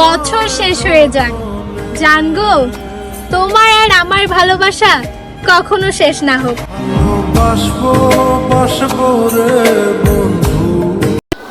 বছর শেষ হয়ে যাক। জানগো, তোমার আর আমার ভালোবাসা কখনো শেষ না হোক।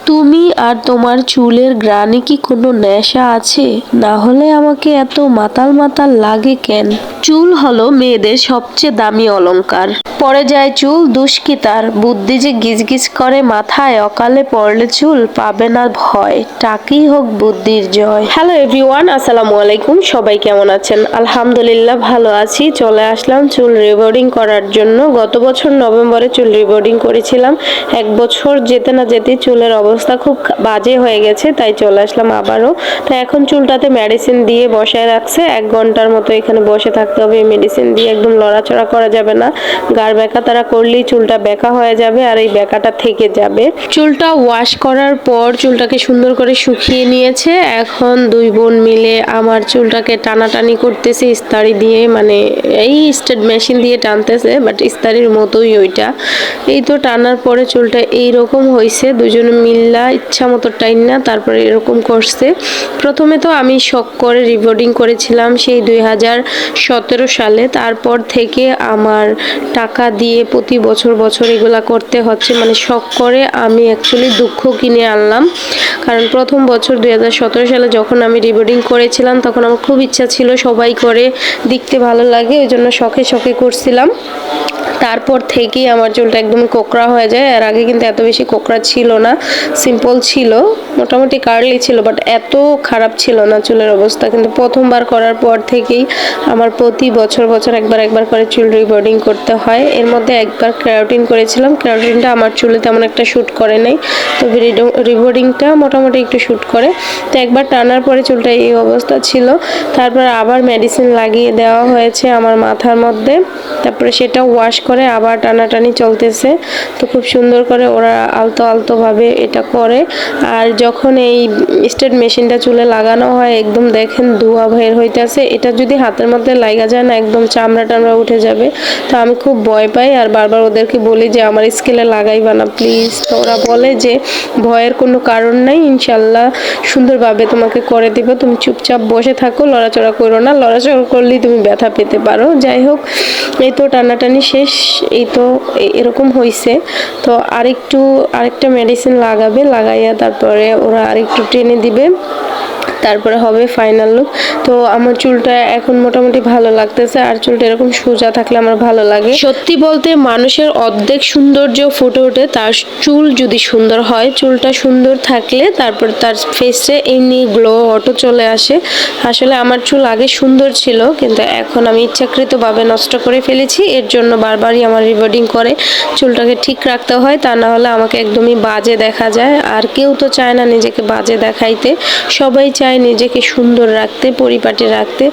তুমি আর তোমার চুলের গ্রানে কি কোনো নেশা আছে? না হলে আমাকে এত মাতাল মাতাল লাগে কেন? চুল হলো মেয়েদের সবচেয়ে দামি অলংকার। পরে যায় চুল দুষ্কিতার বুদ্ধি যে গিজগিজ করে মাথায়, অকালে পড়লে চুল পাবে না ভয়। টাকি হোক বুদ্ধির জয়। হ্যালো এভরিওয়ান আসসালামু আলাইকুম। সবাই কেমন আছেন? আলহামদুলিল্লাহ ভালো আছি। চলে আসলাম চুল রিবোর্ডিং করার জন্য। গত বছর নভেম্বরে চুল রিবোর্ডিং করেছিলাম। এক বছর যেতে না যেতে চুলের অবস্থা খুব বাজে হয়ে গেছে, তাই চলে আসলাম আবারও। তো এখন চুলটাতে মেডিসিন দিয়ে বসায় রাখছে। এক ঘণ্টার মতো এখানে বসে থাকতে হবে। মেডিসিন দিয়ে একদম লড়াচড়া করা যাবে না। গার বেঁকা তারা করলেই চুলটা বেঁকা হয়ে যাবে আর এই বেঁকাটা থেকে যাবে। চুলটা ওয়াশ করার পর চুলটাকে সুন্দর করে শুকিয়ে নিয়েছে। এখন দুই বোন মিলে আমার চুলটাকে টানাটানি করতেছে, ইস্তারি দিয়ে মানে এই স্টেট মেশিন দিয়ে টানতেছে বাট ইস্তারির মতোই ওইটা। এই তো টানার পরে চুলটা এইরকম হয়েছে দুজনে মিল্লা ইচ্ছা মতো টাইন না, তারপরে এরকম করছে। প্রথমে তো আমি শখ করে রিবোর্ডিং করেছিলাম সেই দুই হাজার সতেরো সালে, তারপর থেকে আমার টাকা দিয়ে প্রতি বছর বছর এগুলা করতে হচ্ছে মানে শখ করে আমি অ্যাকচুয়ালি দুঃখ কিনে আনলাম। কারণ প্রথম বছর দুই হাজার সতেরো সালে যখন আমি রিবোর্ডিং করেছিলাম, তখন আমার খুব ইচ্ছা ছিল সবাই করে দেখতে ভালো লাগে, ওই জন্য শখে শখে করছিলাম। তারপর থেকেই আমার চুলটা একদম কোকড়া হয়ে যায়। আর আগে কিন্তু এত বেশি কোকড়া ছিল না সিম্পল ছিল। মোটামুটি কার্লি ছিল বাট এত খারাপ ছিল না চুলের অবস্থা। কিন্তু প্রথমবার করার পর থেকেই আমার প্রতি বছর বছর একবার একবার করে চুল রিবোর্ডিং করতে হয়। এর মধ্যে একবার ক্রাউটিন করেছিলাম। ক্রাউটিনটা আমার চুলে তেমন একটা শ্যুট করে নাই। তবে রিবোর্ডিংটা মোটামুটি একটু শ্যুট করে। তো একবার টানার পরে চুলটা এই অবস্থা ছিল। তারপর আবার মেডিসিন লাগিয়ে দেওয়া হয়েছে আমার মাথার মধ্যে। তারপরে সেটা ওয়াশ করে আবার টানাটানি চলতেছে। তো খুব সুন্দর করে ওরা আলতো, আলতোভাবে এটা করে। আর যখন এই স্টেট মেশিনটা চুলে লাগানো হয়, একদম দেখেন ধোয়া বের হইতেছে। এটা যদি হাতের মধ্যে লাগা যায় না, একদম চামড়া টামড়া উঠে যাবে। তো আমি খুব ভয় পাই আর বারবার ওদেরকে বলি যে, আমার স্কিলে লাগাইবা না প্লিজ তো ওরা বলে যে, ভয়ের কোনো কারণ নাই ইনশাল্লাহ সুন্দরভাবে তোমাকে করে দিব। তুমি চুপচাপ বসে থাকো, লড়াচড়া করো না। লড়াচড়া করলেই তুমি ব্যথা পেতে পারো। যাই হোক, এই তো টানাটানি শেষ। এই তো এরকম হয়েছে তো আরেকটু, আরেকটা মেডিসিন লাগাবে, লাগাইয়া তারপরে ওরা আরেকটু টেনে দিবে। তারপরে হবে ফাইনাল লুক তো আমার চুলটা এখন মোটামুটি ভালো লাগতেছে, আর চুলটা এরকম সোজা থাকলে আমার ভালো লাগে। সত্যি বলতে মানুষের অর্ধেক সৌন্দর্য ফুটে ওঠে, তার চুল যদি সুন্দর হয়, চুলটা সুন্দর থাকলে তারপর তার ফেসে এমনি গ্লো অটো চলে আসে। আসলে আমার চুল আগে সুন্দর ছিল, কিন্তু এখন আমি ইচ্ছাকৃতভাবে নষ্ট করে ফেলেছি, এর জন্য বারবারই আমার রিবোর্ডিং করে। চুলটাকে ঠিক রাখতে হয়, তা না হলে আমাকে একদমই বাজে দেখা যায়। আর কেউ তো চায় না নিজেকে বাজে দেখাইতে। সবাই চায় নিজেকে সুন্দর রাখতে, পরিপাটি রাখতে।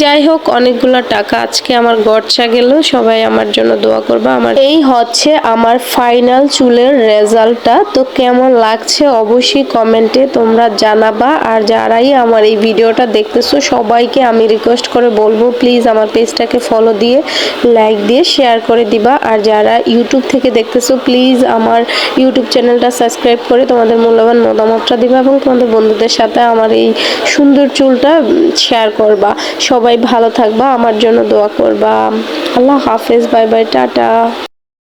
যাই হোক, অনেকগুলো টাকা আজকে আমার গড়চা গেল। সবাই আমার জন্য দোয়া করবা। আমার এই হচ্ছে আমার ফাইনাল চুলের রেজাল্টটা। তো কেমন লাগছে অবশ্যই কমেন্টে তোমরা জানাবা। আর যারাই আমার এই ভিডিওটা দেখতেছো, সবাইকে আমি রিকোয়েস্ট করে বলব প্লিজ আমার পেজটাকে ফলো দিয়ে লাইক দিয়ে শেয়ার করে দিবা। আর যারা ইউটিউব থেকে দেখতেছো প্লিজ আমার ইউটিউব চ্যানেলটা সাবস্ক্রাইব করে তোমাদের মূল্যবান মতামতটা দিবা এবং তোমাদের বন্ধুদের সাথে আমার এই সুন্দর চুলটা শেয়ার করবা। সবাই ভালো থাকবা, আমার জন্য দোয়া করবা। আল্লাহ হাফেজ বাই বাই টাটা।